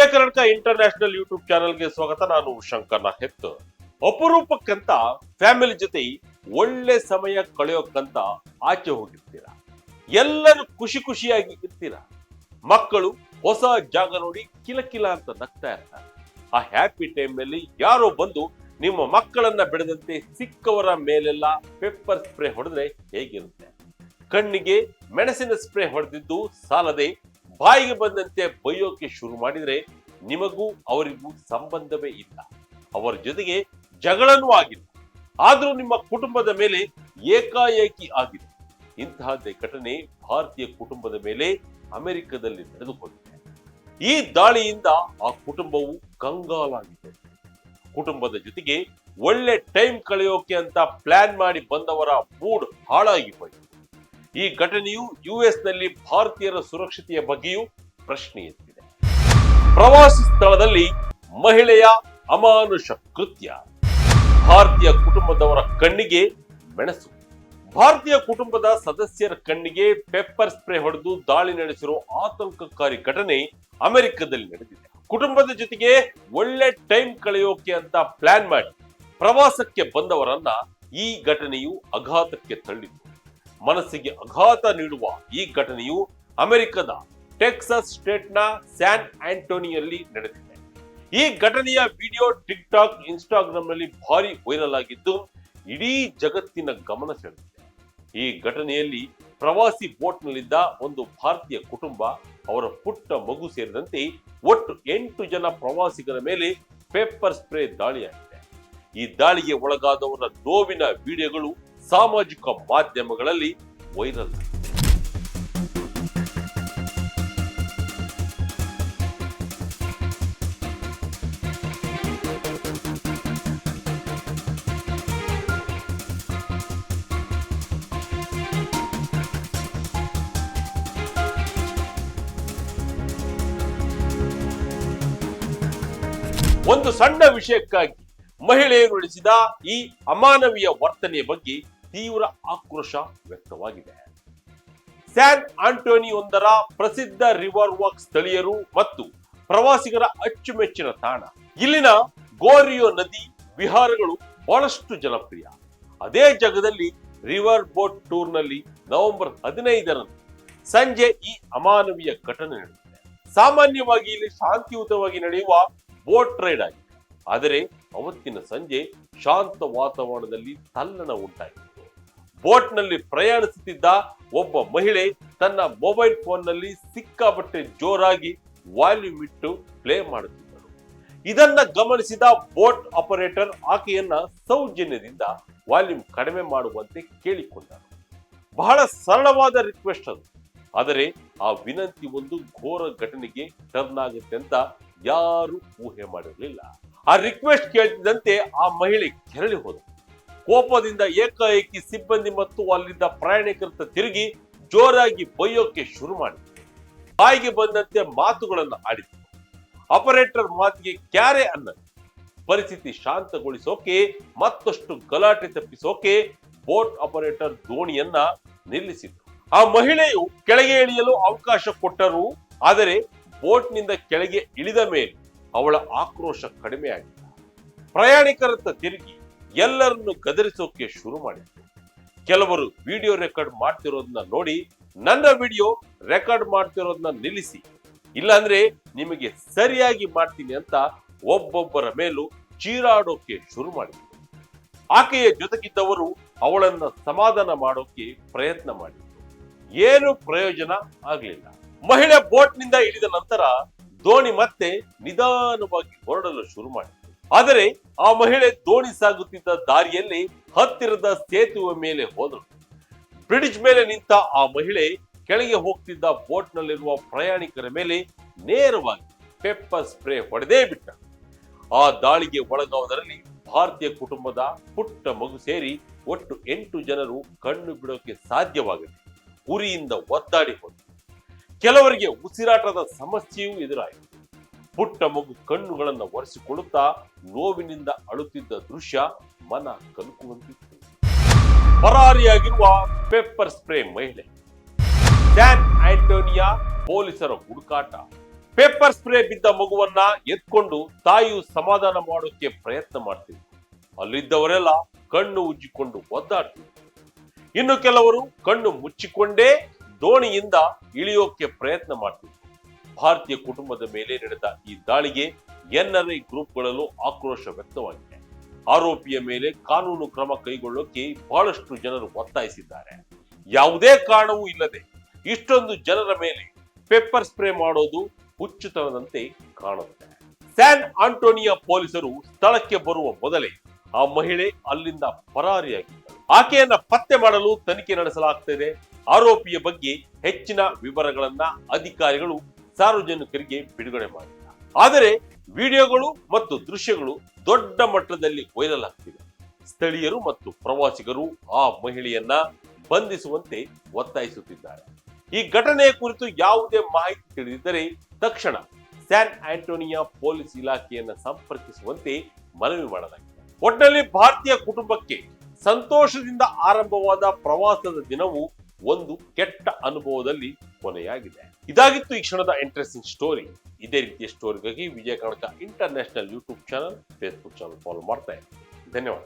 J Karnataka international YouTube ಚಾನಲ್ಗೆ ಸ್ವಾಗತ. ನಾನು ಶಂಕರ್ನ ಹೆತ್ತು ಅಪರೂಪಕ್ಕಂತ ಫ್ಯಾಮಿಲಿ ಜೊತೆ ಒಳ್ಳೆ ಸಮಯ ಕಳೆಯೋಕ್ಕಂತ ಆಚೆ ಹೋಗಿರ್ತೀರ. ಎಲ್ಲರೂ ಖುಷಿ ಖುಷಿಯಾಗಿ ಇರ್ತೀರ. ಮಕ್ಕಳು ಹೊಸ ಜಾಗ ನೋಡಿ ಕಿಲಕಿಲ ಅಂತ ನಗ್ತಾ ಇರ್ತಾರೆ. ಆ ಹ್ಯಾಪಿ ಟೈಮ್ನಲ್ಲಿ ಯಾರೋ ಬಂದು ನಿಮ್ಮ ಮಕ್ಕಳನ್ನ ಬೆಳೆದಂತೆ ಸಿಕ್ಕವರ ಮೇಲೆಲ್ಲ ಪೆಪ್ಪರ್ ಸ್ಪ್ರೇ ಹೊಡೆದ್ರೆ ಹೇಗಿರುತ್ತೆ? ಕಣ್ಣಿಗೆ ಮೆಣಸಿನ ಸ್ಪ್ರೇ ಹೊಡೆದಿದ್ದು ಸಾಲದೆ ಬಾಯಿಗೆ ಬಂದಂತೆ ಬೈಯೋಕೆ ಶುರು ಮಾಡಿದ್ರೆ ನಿಮಗೂ ಅವರಿಗೂ ಸಂಬಂಧವೇ ಇಲ್ಲ. ಅವರ ಜೊತೆಗೆ ಜಗಳನೂ ಆಗಿಲ್ಲ. ಆದರೂ ನಿಮ್ಮ ಕುಟುಂಬದ ಮೇಲೆ ಏಕಾಏಕಿ ಆಗಿದೆ ಇಂತಹದ್ದೇ ಘಟನೆ ಭಾರತೀಯ ಕುಟುಂಬದ ಮೇಲೆ ಅಮೆರಿಕದಲ್ಲಿ ನಡೆದುಕೊಂಡಿದೆ. ಈ ದಾಳಿಯಿಂದ ಆ ಕುಟುಂಬವು ಕಂಗಾಲಾಗಿದೆ. ಕುಟುಂಬದ ಜೊತೆಗೆ ಒಳ್ಳೆ ಟೈಮ್ ಕಳೆಯೋಕೆ ಅಂತ ಪ್ಲಾನ್ ಮಾಡಿ ಬಂದವರ ಮೂಡ್ ಹಾಳಾಗಿ ಹೋಯಿತು ಈ ಘಟನೆಯು ಯುಎಸ್ನಲ್ಲಿ ಭಾರತೀಯರ ಸುರಕ್ಷತೆಯ ಬಗ್ಗೆಯೂ ಪ್ರಶ್ನೆ ಎತ್ತಿದೆ ಪ್ರವಾಸಿ ಸ್ಥಳದಲ್ಲಿ ಮಹಿಳೆಯ ಅಮಾನುಷ ಕೃತ್ಯ. ಭಾರತೀಯ ಕುಟುಂಬದವರ ಕಣ್ಣಿಗೆ ಮೆಣಸು. ಭಾರತೀಯ ಕುಟುಂಬದ ಸದಸ್ಯರ ಕಣ್ಣಿಗೆ ಪೆಪ್ಪರ್ ಸ್ಪ್ರೇ ಹೊಡೆದು ದಾಳಿ ನಡೆಸಿರೋ ಆತಂಕಕಾರಿ ಘಟನೆ ಅಮೆರಿಕದಲ್ಲಿ ನಡೆದಿದೆ. ಕುಟುಂಬದ ಜೊತೆಗೆ ಒಳ್ಳೆ ಟೈಮ್ ಕಳೆಯೋಕೆ ಅಂತ ಪ್ಲಾನ್ ಮಾಡಿ ಪ್ರವಾಸಕ್ಕೆ ಬಂದವರನ್ನ ಈ ಘಟನೆಯು ಅಘಾತಕ್ಕೆ ತಳ್ಳಿತು ಮನಸ್ಸಿಗೆ ಆಘಾತ ನೀಡುವ ಈ ಘಟನೆಯು ಅಮೆರಿಕದ ಟೆಕ್ಸಸ್ ಸ್ಟೇಟ್ನ ಸ್ಯಾನ್ ಆಂಟೋನಿಯಲ್ಲಿ ನಡೆದಿದೆ. ಈ ಘಟನೆಯ ವಿಡಿಯೋ ಟಿಕ್ ಟಾಕ್ ಇನ್ಸ್ಟಾಗ್ರಾಮ್ನಲ್ಲಿ ಭಾರಿ ವೈರಲ್ ಆಗಿದ್ದು ಇಡೀ ಜಗತ್ತಿನ ಗಮನ ಸೆಳೆದಿದೆ. ಈ ಘಟನೆಯಲ್ಲಿ ಪ್ರವಾಸಿ ಬೋಟ್ ನಲ್ಲಿದ್ದ ಒಂದು ಭಾರತೀಯ ಕುಟುಂಬ, ಅವರ ಪುಟ್ಟ ಮಗು ಸೇರಿದಂತೆ ಒಟ್ಟು ಎಂಟು ಜನ ಪ್ರವಾಸಿಗರ ಮೇಲೆ ಪೇಪರ್ ಸ್ಪ್ರೇ ದಾಳಿಯಾಗಿದೆ. ಈ ದಾಳಿಗೆ ಒಳಗಾದವರ ನೋವಿನ ವಿಡಿಯೋಗಳು ಸಾಮಾಜಿಕ ಮಾಧ್ಯಮಗಳಲ್ಲಿ ವೈರಲ್. ಒಂದು ಸಣ್ಣ ವಿಷಯಕ್ಕಾಗಿ ಮಹಿಳೆಯರು ನಡೆಸಿದ ಈ ಅಮಾನವೀಯ ವರ್ತನೆಯ ಬಗ್ಗೆ ತೀವ್ರ ಆಕ್ರೋಶ ವ್ಯಕ್ತವಾಗಿದೆ. ಸ್ಯಾನ್ ಆಂಟೋನಿಯೊಂದರ ಪ್ರಸಿದ್ಧ ರಿವರ್ ವಾಕ್ ಸ್ಥಳೀಯರು ಮತ್ತು ಪ್ರವಾಸಿಗರ ಅಚ್ಚುಮೆಚ್ಚಿನ ತಾಣ. ಇಲ್ಲಿನ ಗೋರಿಯೋ ನದಿ ವಿಹಾರಗಳು ಬಹಳಷ್ಟು ಜನಪ್ರಿಯ. ಅದೇ ಜಾಗದಲ್ಲಿ ರಿವರ್ ಬೋಟ್ ಟೂರ್ನಲ್ಲಿ ನವೆಂಬರ್ ಹದಿನೈದರಂದು ಸಂಜೆ ಈ ಅಮಾನವೀಯ ಘಟನೆ ನಡೆದಿದೆ. ಸಾಮಾನ್ಯವಾಗಿ ಇಲ್ಲಿ ಶಾಂತಿಯುತವಾಗಿ ನಡೆಯುವ ಬೋಟ್ ರೈಡ್ ಆಗಿದೆ. ಆದರೆ ಅವತ್ತಿನ ಸಂಜೆ ಶಾಂತ ವಾತಾವರಣದಲ್ಲಿ ತಲ್ಲಣ ಉಂಟಾಯಿತು ಬೋಟ್ನಲ್ಲಿ ಪ್ರಯಾಣಿಸುತ್ತಿದ್ದ ಒಬ್ಬ ಮಹಿಳೆ ತನ್ನ ಮೊಬೈಲ್ ಫೋನ್ನಲ್ಲಿ ಸಿಕ್ಕಾಪಟ್ಟೆ ಜೋರಾಗಿ ವಾಲ್ಯೂಮ್ ಇಟ್ಟು ಪ್ಲೇ ಮಾಡುತ್ತಿದ್ದರು ಇದನ್ನ ಗಮನಿಸಿದ ಬೋಟ್ ಆಪರೇಟರ್ ಆಕೆಯನ್ನ ಸೌಜನ್ಯದಿಂದ ವಾಲ್ಯೂಮ್ ಕಡಿಮೆ ಮಾಡುವಂತೆ ಕೇಳಿಕೊಂಡರು. ಬಹಳ ಸರಳವಾದ ರಿಕ್ವೆಸ್ಟ್ ಅದು. ಆದರೆ ಆ ವಿನಂತಿ ಒಂದು ಘೋರ ಘಟನೆಗೆ ಟರ್ನ್ ಆಗುತ್ತೆ ಅಂತ ಯಾರು ಊಹೆ ಮಾಡಿರಲಿಲ್ಲ. ಆ ರಿಕ್ವೆಸ್ಟ್ ಕೇಳ್ತಿದ್ದಂತೆ ಆ ಮಹಿಳೆ ಕೆರಳಿ ಹೋದಳು. ಕೋಪದಿಂದ ಏಕಾಏಕಿ ಸಿಬ್ಬಂದಿ ಮತ್ತು ಅಲ್ಲಿದ್ದ ಪ್ರಯಾಣಿಕರತ್ತ ತಿರುಗಿ ಜೋರಾಗಿ ಬೈಯೋಕೆ ಶುರು ಮಾಡಿದ್ರು ಬಾಯಿಗೆ ಬಂದಂತೆ ಮಾತುಗಳನ್ನು ಆಡಿದ್ರು ಆಪರೇಟರ್ ಮಾತಿಗೆ ಕ್ಯಾರೆ ಅನ್ನ ಪರಿಸ್ಥಿತಿ ಶಾಂತಗೊಳಿಸೋಕೆ, ಮತ್ತಷ್ಟು ಗಲಾಟೆ ತಪ್ಪಿಸೋಕೆ ಬೋಟ್ ಆಪರೇಟರ್ ದೋಣಿಯನ್ನ ನಿಲ್ಲಿಸಿದ್ರು. ಆ ಮಹಿಳೆಯು ಕೆಳಗೆ ಇಳಿಯಲು ಅವಕಾಶ ಕೊಟ್ಟರು, ಆದರೆ ಬೋಟ್ನಿಂದ ಕೆಳಗೆ ಇಳಿದ ಮೇಲೆ ಅವಳ ಆಕ್ರೋಶ ಕಡಿಮೆ ಆಗಿಲ್ಲ ಪ್ರಯಾಣಿಕರತ್ತ ತಿರುಗಿ ಎಲ್ಲರನ್ನು ಗದರಿಸೋಕೆ ಶುರು ಮಾಡಿದ್ರು. ಕೆಲವರು ವಿಡಿಯೋ ರೆಕಾರ್ಡ್ ಮಾಡ್ತಿರೋದನ್ನ ನೋಡಿ ನನ್ನ ವಿಡಿಯೋ ರೆಕಾರ್ಡ್ ಮಾಡ್ತಿರೋದನ್ನ ನಿಲ್ಲಿಸಿ. ಇಲ್ಲಾಂದ್ರೆ ನಿಮಗೆ ಸರಿಯಾಗಿ ಮಾಡ್ತೀನಿ ಅಂತ ಒಬ್ಬೊಬ್ಬರ ಮೇಲೂ ಚೀರಾಡೋಕೆ ಶುರು ಮಾಡಿದ್ರು. ಆಕೆಯ ಜೊತೆಗಿದ್ದವರು ಅವಳನ್ನ ಸಮಾಧಾನ ಮಾಡೋಕೆ ಪ್ರಯತ್ನ ಮಾಡಿದ್ರು. ಏನು ಪ್ರಯೋಜನ ಆಗ್ಲಿಲ್ಲ. ಮಹಿಳೆ ಬೋಟ್ನಿಂದ ಇಳಿದ ನಂತರ ದೋಣಿ ಮತ್ತೆ ನಿಧಾನವಾಗಿ ಹೊರಡಲು ಶುರು ಮಾಡಿತು ಆದರೆ ಆ ಮಹಿಳೆ ದೋಣಿ ಸಾಗುತ್ತಿದ್ದ ದಾರಿಯಲ್ಲಿ ಹತ್ತಿರದ ಸೇತುವೆ ಮೇಲೆ ಹೋದರು ಬ್ರಿಡ್ಜ್ ಮೇಲೆ ನಿಂತ ಆ ಮಹಿಳೆ ಕೆಳಗೆ ಹೋಗ್ತಿದ್ದ ಬೋಟ್ನಲ್ಲಿರುವ ಪ್ರಯಾಣಿಕರ ಮೇಲೆ ನೇರವಾಗಿ ಪೆಪ್ಪರ್ ಸ್ಪ್ರೇ ಹೊಡೆದೇ ಬಿಟ್ಟ. ಆ ದಾಳಿಗೆ ಒಳಗಾವುದರಲ್ಲಿ ಭಾರತೀಯ ಕುಟುಂಬದ ಪುಟ್ಟ ಮಗು ಸೇರಿ ಒಟ್ಟು ಎಂಟು ಜನರು ಕಣ್ಣು ಬಿಡೋಕೆ ಸಾಧ್ಯವಾಗಲಿ ಉರಿಯಿಂದ ಒದ್ದಾಡಿ ಹೋದರು. ಕೆಲವರಿಗೆ ಉಸಿರಾಟದ ಸಮಸ್ಯೆಯೂ ಎದುರಾಯಿತು. ಪುಟ್ಟ ಮಗು ಕಣ್ಣುಗಳನ್ನು ಒರೆಸಿಕೊಳ್ಳುತ್ತಾ ನೋವಿನಿಂದ ಅಳುತ್ತಿದ್ದ ದೃಶ್ಯ ಮನ ಕಲುಕುವಂತಿತ್ತು. ಪರಾರಿಯಾಗಿರುವ ಪೆಪ್ಪರ್ ಸ್ಪ್ರೇ ಮಹಿಳೆ. ಸ್ಯಾನ್ ಆಂಟೋನಿಯಾ ಪೊಲೀಸರ ಹುಡುಕಾಟ. ಪೇಪರ್ ಸ್ಪ್ರೇ ಬಿದ್ದ ಮಗುವನ್ನ ಎತ್ಕೊಂಡು ತಾಯಿಯು ಸಮಾಧಾನ ಮಾಡೋಕೆ ಪ್ರಯತ್ನ ಮಾಡ್ತಿದ್ರು ಅಲ್ಲಿದ್ದವರೆಲ್ಲ ಕಣ್ಣು ಉಜ್ಜಿಕೊಂಡು ಒದ್ದಾಡ್ತಿದ್ರು ಇನ್ನು ಕೆಲವರು ಕಣ್ಣು ಮುಚ್ಚಿಕೊಂಡೇ ದೋಣಿಯಿಂದ ಇಳಿಯೋಕೆ ಪ್ರಯತ್ನ ಮಾಡ್ತಿದ್ರು ಭಾರತೀಯ ಕುಟುಂಬದ ಮೇಲೆ ನಡೆದ ಈ ದಾಳಿಗೆ ಎನ್ಆರ್ಐ ಗ್ರೂಪ್ಗಳಲ್ಲೂ ಆಕ್ರೋಶ ವ್ಯಕ್ತವಾಗಿದೆ. ಆರೋಪಿಯ ಮೇಲೆ ಕಾನೂನು ಕ್ರಮ ಕೈಗೊಳ್ಳೋಕೆ ಬಹಳಷ್ಟು ಜನರು ಒತ್ತಾಯಿಸಿದ್ದಾರೆ. ಯಾವುದೇ ಕಾರಣವೂ ಇಲ್ಲದೆ ಇಷ್ಟೊಂದು ಜನರ ಮೇಲೆ ಪೆಪ್ಪರ್ ಸ್ಪ್ರೇ ಮಾಡೋದು ಹುಚ್ಚುತನದಂತೆ ಕಾಣುತ್ತೆ ಸ್ಯಾನ್ ಆಂಟೋನಿಯಾ ಪೊಲೀಸರು ಸ್ಥಳಕ್ಕೆ ಬರುವ ಮೊದಲೇ ಆ ಮಹಿಳೆ ಅಲ್ಲಿಂದ ಪರಾರಿಯಾಗಿದ್ದರು ಆಕೆಯನ್ನ ಪತ್ತೆ ಮಾಡಲು ತನಿಖೆ ನಡೆಸಲಾಗ್ತಿದೆ. ಆರೋಪಿಯ ಬಗ್ಗೆ ಹೆಚ್ಚಿನ ವಿವರಗಳನ್ನ ಅಧಿಕಾರಿಗಳು ಸಾರ್ವಜನಿಕರಿಗೆ ಬಿಡುಗಡೆ ಮಾಡಿಲ್ಲ ಆದರೆ ವಿಡಿಯೋಗಳು ಮತ್ತು ದೃಶ್ಯಗಳು ದೊಡ್ಡ ಮಟ್ಟದಲ್ಲಿ ವೈರಲ್ ಆಗ್ತಿವೆ ಸ್ಥಳೀಯರು ಮತ್ತು ಪ್ರವಾಸಿಗರು ಆ ಮಹಿಳೆಯನ್ನ ಬಂಧಿಸುವಂತೆ ಒತ್ತಾಯಿಸುತ್ತಿದ್ದಾರೆ. ಈ ಘಟನೆಯ ಕುರಿತು ಯಾವುದೇ ಮಾಹಿತಿ ತಿಳಿದಿದ್ದರೆ ತಕ್ಷಣ ಸ್ಯಾನ್ ಆಂಟೋನಿಯಾ ಪೊಲೀಸ್ ಇಲಾಖೆಯನ್ನು ಸಂಪರ್ಕಿಸುವಂತೆ ಮನವಿ ಮಾಡಲಾಗಿದೆ. ಒಟ್ಟಿನಲ್ಲಿ ಭಾರತೀಯ ಕುಟುಂಬಕ್ಕೆ ಸಂತೋಷದಿಂದ ಆರಂಭವಾದ ಪ್ರವಾಸದ ದಿನವು ಒಂದು ಕೆಟ್ಟ ಅನುಭವದಲ್ಲಿ ಕೊನೆಯಾಗಿದೆ. ಇದಾಗಿತ್ತು ಈ ಕ್ಷಣದ ಇಂಟ್ರೆಸ್ಟಿಂಗ್ ಸ್ಟೋರಿ ಇದೇ ರೀತಿಯ ಸ್ಟೋರಿಗಾಗಿ Vijaya Karnataka international YouTube channel Facebook channel follow ಮಾಡ್ತಾ ಇರಿ. ಧನ್ಯವಾದ.